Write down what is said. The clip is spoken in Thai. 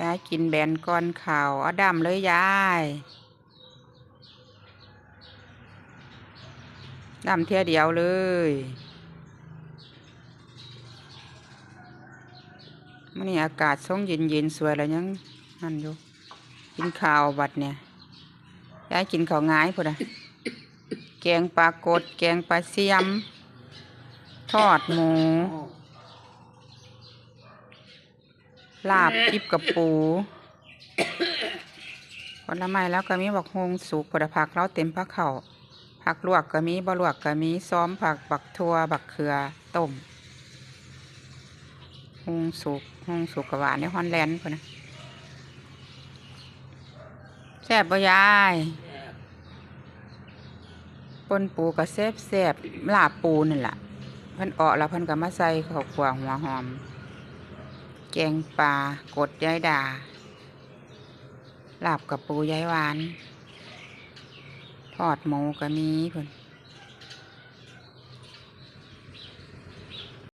ยายกินแบนก้อนข่าวเอาดำเลยยายดำเที่ยเดียวเลยมันนี่อากาศส่งเย็นเย็นๆสวยแล้วยังนั่นอยู่กินข้าวบัดเนี่ยยายกินข้าวง่ายพุ่นอะแกงปลากดแกงปลาเสียม ทอดหมู ลาบอิบกับปูผลไม้แล้วก็มีบักฮงสุกผลผักเราเต็มผักเขาผักลวกก็มีบลวกก็มีซ้อมผักบักทั่วบักเขือต้มฮงสุกฮงสุกกหวานในฮอนแลนด์พุ่นนะแซ่บบ่ยายปนปูก็แซ่บแซ่บลาบปูนั่นแหละเพิ่นออกแล้วเพิ่นก็มาใส่ข้าวคั่วหัวหอม แกงปลากดยายดาลาบกับปูยายหวาน ทอดหมูก็มีเพิ่น